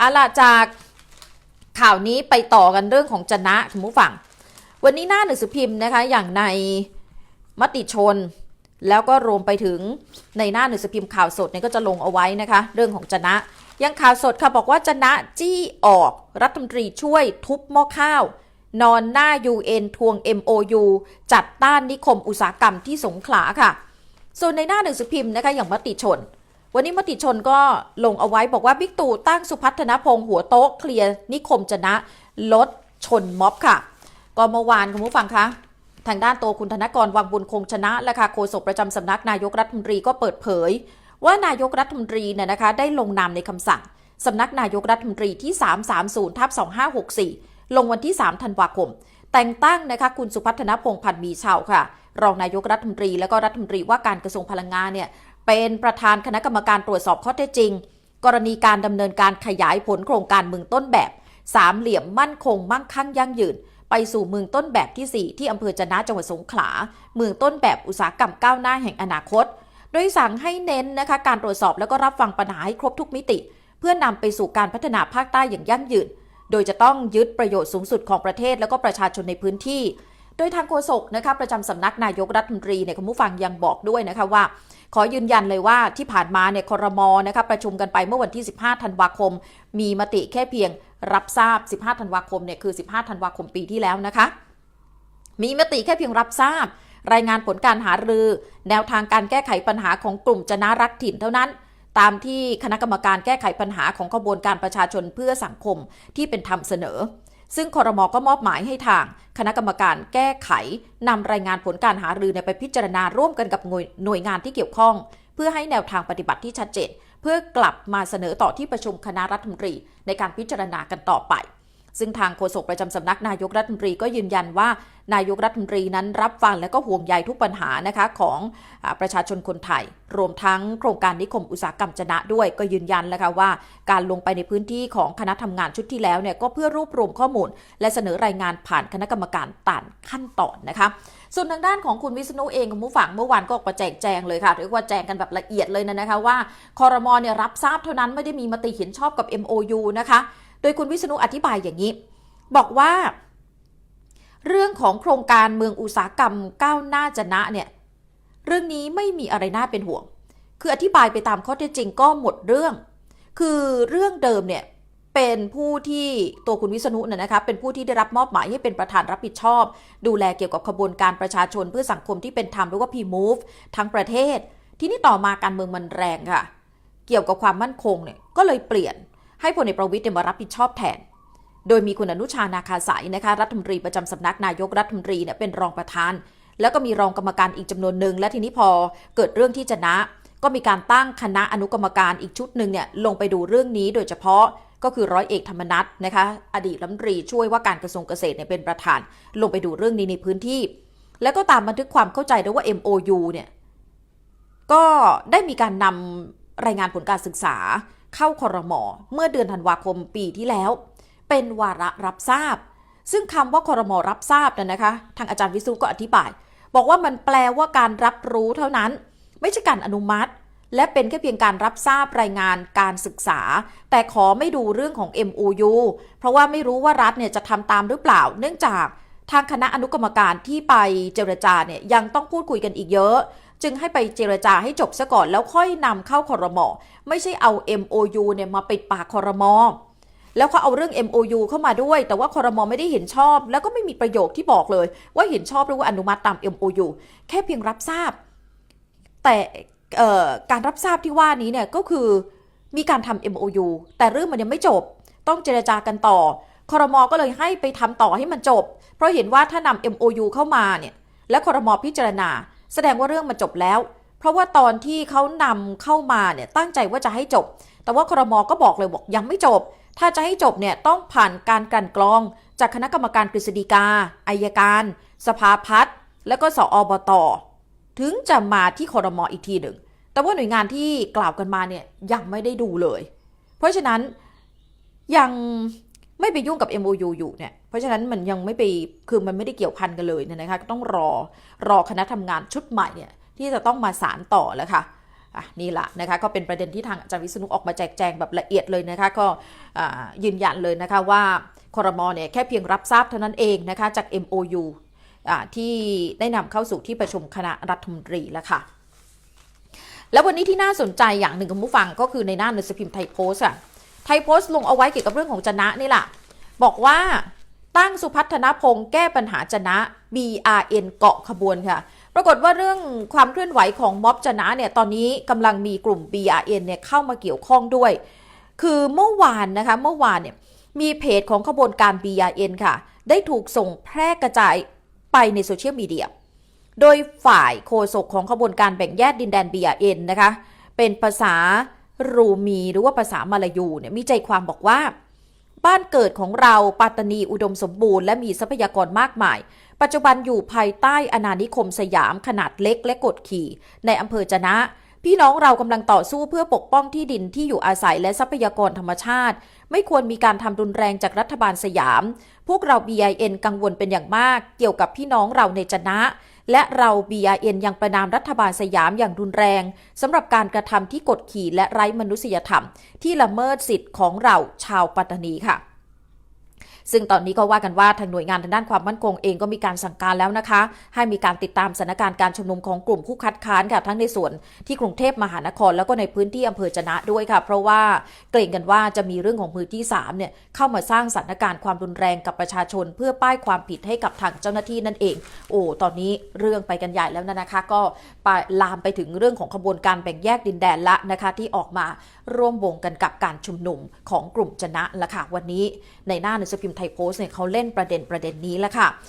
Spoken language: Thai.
เอาล่ะจากข่าวนี้ไปต่อกันเรื่องของจนะคุณผู้ฟัง วันนี้หน้าหนังสือพิมพ์นะคะอย่างในมติชน แล้วก็รวมไปถึงในหน้าหนังสือพิมพ์ข่าวสดเนี่ยก็จะลงเอาไว้นะคะ เรื่องของจนะ ยังข่าวสดค่ะบอกว่าจนะจี้ออกรัฐมนตรีช่วยทุบหม้อข้าว นอนหน้า UN ทวง MOU จัดต้านนิคมอุตสาหกรรมที่สงขลาค่ะ ส่วนในหน้าหนังสือพิมพ์นะคะอย่างมติชน วันนี้มติชนก็ลงเอาไว้บอกว่าบิ๊กตู่ตั้งสุพัฒนพงษ์หัวโต๊ะเคลียร์นิคมจนะลดชนม็อบค่ะ ก็เมื่อวานคุณผู้ฟังคะทางด้านตัวคุณธนกรวังบุญคงชนะและค่ะโฆษกประจำสำนักนายกรัฐมนตรีก็เปิดเผย ว่านายกรัฐมนตรีเนี่ยนะคะ ได้ลงนามในคำสั่งสำนักนายกรัฐมนตรีที่ 330ทับ2564 ลงวันที่ 3 ธันวาคม แต่งตั้งนะคะคุณสุพัฒนพงษ์พันธ์มีเชาวค่ะ รองนายกรัฐมนตรีและก็รัฐมนตรีว่าการกระทรวงพลังงานเนี่ย เป็นประธานคณะกรรมการตรวจสอบข้อเท็จจริง กรณีการดำเนินการขยายผลโครงการเมืองต้นแบบ สามเหลี่ยมมั่นคงมั่งคั่งยั่งยืน ไปสู่เมืองต้นแบบที่ 4 ที่อำเภอจะนะจังหวัดสงขลา เมืองต้นแบบอุตสาหกรรมก้าวหน้าแห่งอนาคต โดยสั่งให้เน้นนะคะการตรวจสอบแล้วก็รับฟังปัญหาให้ครบทุกมิติ เพื่อนำไปสู่การพัฒนาภาคใต้อย่างยั่งยืน โดยจะต้องยึดประโยชน์สูงสุดของประเทศแล้วก็ประชาชนในพื้นที่ ดยทางโฆษกนะคะประจำสำนักนายกรัฐมนตรีเนี่ยคุณผู้ฟังยังบอกด้วยนะคะว่า ขอยืนยันเลยว่าที่ผ่านมาเนี่ยครมนะคะประชุมกันไปเมื่อวันที่ 15 ธันวาคม มีมติแค่เพียงรับทราบ 15 ธันวาคมเนี่ยคือ 15 ธันวาคมปีที่แล้วนะคะ มีมติแค่เพียงรับทราบ รายงานผลการหารือ แนวทางการแก้ไขปัญหาของกลุ่มจนารักถิ่นเท่านั้นตามที่คณะกรรมการแก้ไขปัญหาของขบวนการประชาชนเพื่อสังคมที่เป็นธรรมเสนอ ซึ่งคอรมอก็มอบหมายให้ทาง คณะกรรมการแก้ไขนำรายงานผลการหารือไปพิจารณาร่วมกันกับหน่วยหน่วยงานที่เกี่ยวข้อง เพื่อให้แนวทางปฏิบัติที่ชัดเจน เพื่อกลับมาเสนอต่อที่ประชุมคณะรัฐมนตรีในการพิจารณากันต่อไป ซึ่งทางโฆษกประจำสำนักนายกรัฐมนตรีก็ยืนยันว่า นายกรัฐมนตรีนั้นรับฟังและก็ห่วงใยทุกปัญหานะคะของอประชาชนคนไทย รวมทั้งโครงการนิคมอุตสาหกรรมจนะด้วยก็ยืนยันแล้วค่ะว่า การลงไปในพื้นที่ของคณะทำงานชุดที่แล้วเนี่ยก็เพื่อรวบรวมข้อมูล และเสนอรายงานผ่านคณะกรรมการตามขั้นตอนนะคะส่วนทางด้านของคุณวิษณุเองคุณผู้ฟังเมื่อวานก็ออกมาแจกแจงเลยค่ะเรียกว่าแจงกันแบบละเอียดเลยนะนะคะว่าคอรมอเนี่ยรับทราบเท่านั้นไม่ได้มีมติเห็นชอบกับ MOU นะคะ โดยคุณวิษณุอธิบายอย่างนี้ บอกว่า เรื่องของโครงการเมืองอุตสาหกรรมก้าวหน้าจะนะเนี่ยเรื่องนี้ไม่มีอะไรน่าเป็นห่วง คืออธิบายไปตามข้อเท็จจริงก็หมดเรื่อง คือเรื่องเดิมเนี่ยเป็นผู้ที่ตัวคุณวิษณุเนี่ยนะคะเป็นผู้ที่ได้รับมอบหมายให้เป็นประธานรับผิดชอบ ดูแลเกี่ยวกับขบวนการประชาชนเพื่อสังคมที่เป็นธรรมหรือว่า P-Move ทั้งประเทศ ที่นี่ต่อมาการเมืองมันแรงค่ะ เกี่ยวกับความมั่นคงเนี่ยก็เลยเปลี่ยน ให้พลเอกประวิตยเนี่ยมารับผิดชอบแทน โดยมีคุณอนุชานาคาสายนะคะรัฐมนตรีประจำสำนักนายกรัฐมนตรีเนี่ยเป็นรองประธาน แล้วก็มีรองกรรมการอีกจำนวนหนึ่งและทีนี้พอเกิดเรื่องที่จะนะ ก็มีการตั้งคณะอนุกรรมการอีกชุดหนึ่งเนี่ยลงไปดูเรื่องนี้โดยเฉพาะก็คือร้อยเอกธรรมนัฐนะคะ อดีตรัฐมนตรีช่วยว่าการกระทรวงเกษตรเนี่ยเป็นประธาน ลงไปดูเรื่องนี้ในพื้นที่ แล้วก็ตามบันทึกความเข้าใจด้วยว่า MOU เนี่ยก็ได้มีการนำรายงานผลการศึกษา เข้าคอรมอเมื่อเดือนธันวาคมปีที่แล้ว เป็นวาระรับทราบ ซึ่งคำว่าคอรมอรับทราบนั้นนะคะ ทางอาจารย์วิศนุก็อธิบาย บอกว่ามันแปลว่าการรับรู้เท่านั้น ไม่ใช่การอนุมัติ และเป็นแค่เพียงการรับทราบรายงานการศึกษา แต่ขอไม่ดูเรื่องของ MOU เพราะว่าไม่รู้ว่ารัฐเนี่ยจะทำตามหรือเปล่า เนื่องจากทางคณะอนุกรรมการที่ไปเจรจาเนี่ยยังต้องพูดคุยกันอีกเยอะ จึงให้ไปเจรจาให้จบซะก่อนแล้วค่อยนำเข้าคอรมอไม่ใช่เอา MOU เนี่ยมาปิดปากคอรมอแล้วเขาเอาเรื่อง MOU เข้ามาด้วย แต่ว่าคอรมอไม่ได้เห็นชอบ แล้วก็ไม่มีประโยคที่บอกเลย ว่าเห็นชอบหรือว่าอนุมัติตาม MOU แค่เพียงรับทราบ แต่การรับทราบที่ว่านี้เนี่ยก็คือมีการทำ MOU แต่เรื่องมันยังไม่จบ ต้องเจรจากันต่อคอรมอก็เลยให้ไปทำต่อให้มันจบ เพราะเห็นว่าถ้านำ MOU เข้ามาเนี่ยและคอรมอพิจารณา แสดงว่าเรื่องมันจบแล้ว เพราะว่าตอนที่เขานำเข้ามาเนี่ยตั้งใจว่าจะให้จบ แต่ว่าคอรมอก็บอกเลยบอกยังไม่จบ ถ้าจะให้จบเนี่ยต้องผ่านการกลั่นกรอง จากคณะกรรมการกฤษฎีกาอายการ สภาพัฒน์และก็สอบตถึงจะมาที่คอรมออีกทีหนึ่ง แต่ว่าหน่วยงานที่กล่าวกันมาเนี่ยยังไม่ได้ดูเลย เพราะฉะนั้นยัง ไม่ไปยุ่งกับ MOU อยู่เนี่ย เพราะฉะนั้นมันยังไม่ไป คือมันไม่ได้เกี่ยวพันกันเลยเนี่ยนะคะ ก็ต้องรอ รอคณะทำงานชุดใหม่เนี่ยที่จะต้องมาสารต่อแล้วค่ะอะนี่แหละนะคะก็เป็นประเด็นที่ทางอาจารย์วิษณุออกมาแจกแจงแบบละเอียดเลยนะคะก็ยืนยันเลยนะคะว่าคอรมอเนี่ยแค่เพียงรับทราบเท่านั้นเองนะคะจาก MOU อ่าที่ได้นำเข้าสู่ที่ประชุมคณะรัฐมนตรีแล้วค่ะ แล้ววันนี้ที่น่าสนใจอย่างหนึ่งคุณผู้ฟังก็คือในหน้าหนังสือพิมพ์ไทยโพสต์อะ ไทยโพสต์ลงเอาไว้เกี่ยวกับเรื่องของจนะนี่แหละบอกว่าตั้งสุพัฒนพงศ์แก้ปัญหาจนะ BRN เกาะขบวนค่ะ ปรากฏว่าเรื่องความเคลื่อนไหวของม็อบจนะเนี่ย ตอนนี้กำลังมีกลุ่ม BRN เนี่ยเข้ามาเกี่ยวข้องด้วย คือเมื่อวานนะคะ เมื่อวานเนี่ยมีเพจของขบวนการ BRN ค่ะ ได้ถูกส่งแพร่กระจายไปในโซเชียลมีเดีย โดยฝ่ายโฆษกของขบวนการแบ่งแยกดินแดน BRN นะคะ เป็นภาษา รูมีหรือว่าภาษามาลายูเนี่ยมีใจความบอกว่า บ้านเกิดของเราปัตตานีอุดมสมบูรณ์และมีทรัพยากรมากมาย ปัจจุบันอยู่ภายใต้อาณานิคมสยามขนาดเล็กและกดขี่ ในอำเภอจะนะพี่น้องเรากำลังต่อสู้เพื่อปกป้องที่ดินที่อยู่อาศัยและทรัพยากรธรรมชาติ ไม่ควรมีการทำรุนแรงจากรัฐบาลสยาม พวกเรา BIN กังวลเป็นอย่างมาก เกี่ยวกับพี่น้องเราในจนะ และเรา B R N ยังประนามรัฐบาลสยามอย่างรุนแรงสำหรับการกระทำที่กดขี่และไร้มนุษยธรรม ที่ละเมิดสิทธิ์ของเราชาวปัตตานีค่ะ ซึ่งตอนนี้ก็ว่ากันว่าทางหน่วยงานทางด้านความมั่นคงเองก็มีการสั่งการแล้วนะคะ ให้มีการติดตามสถานการณ์การชุมนุมของกลุ่มผู้คัดค้านค่ะทั้งในส่วนที่กรุงเทพมหานคร แล้วก็ในพื้นที่อำเภอจนะด้วยค่ะ เพราะว่าเกรงกันว่าจะมีเรื่องของมือที่3เนี่ยเข้ามาสร้างสถานการณ์ความรุนแรงกับประชาชน เพื่อป้ายความผิดให้กับทางเจ้าหน้าที่นั่นเอง โอ้ตอนนี้เรื่องไปกันใหญ่แล้วนะคะ ก็ไปลามไปถึงเรื่องของขบวนการแบ่งแยกดินแดนละนะคะที่ออกมาร่วมวงกันกับการชุมนุมของกลุ่มจนะละค่ะวันนี้ในหน้าหนังสือพิมพ์ไทยโพสต์เนี่ยเขาเล่นประเด็นประเด็นนี้แล้วค่ะ